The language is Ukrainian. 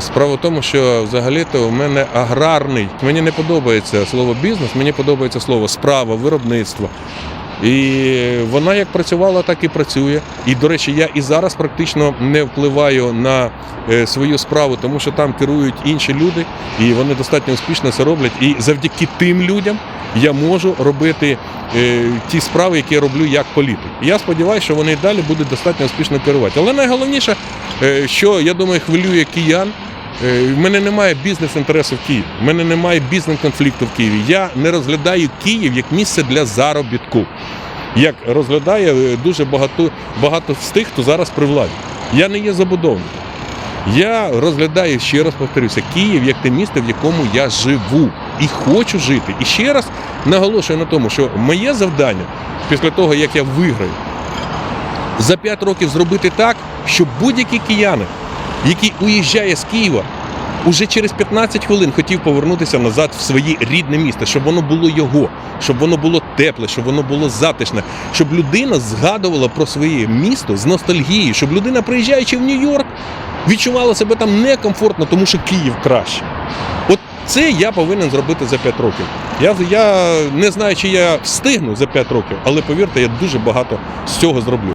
Справа в тому, що взагалі-то у мене аграрний. Мені не подобається слово бізнес, мені подобається слово справа, виробництво. І вона як працювала, так і працює. І, до речі, я і зараз практично не впливаю на е, свою справу, тому що там керують інші люди, і вони достатньо успішно це роблять. І завдяки тим людям я можу робити е, ті справи, які я роблю як політик. Я сподіваюся, що вони і далі будуть достатньо успішно керувати. Але найголовніше, е, що я думаю, хвилює киян. Е, В мене немає бізнес-інтересу в Києві. В мене немає бізнес-конфлікту в Києві. Я не розглядаю Київ як місце для заробітку, як розглядає е, дуже багато, багато з тих, хто зараз при владі. Я не є забудовником. Я розглядаю, ще раз повторюся, Київ як те місто, в якому я живу і хочу жити. І ще раз наголошую на тому, що моє завдання після того, як я виграю, за 5 років зробити так, щоб будь-які кияни, який уїжджає з Києва, уже через 15 хвилин хотів повернутися назад в своє рідне місто, щоб воно було його, щоб воно було тепле, щоб воно було затишне, щоб людина згадувала про своє місто з ностальгією, щоб людина, приїжджаючи в Нью-Йорк, відчувала себе там некомфортно, тому що Київ краще. От це я повинен зробити за 5 років. Я, я не знаю, чи я встигну за 5 років, але повірте, я дуже багато з цього зроблю.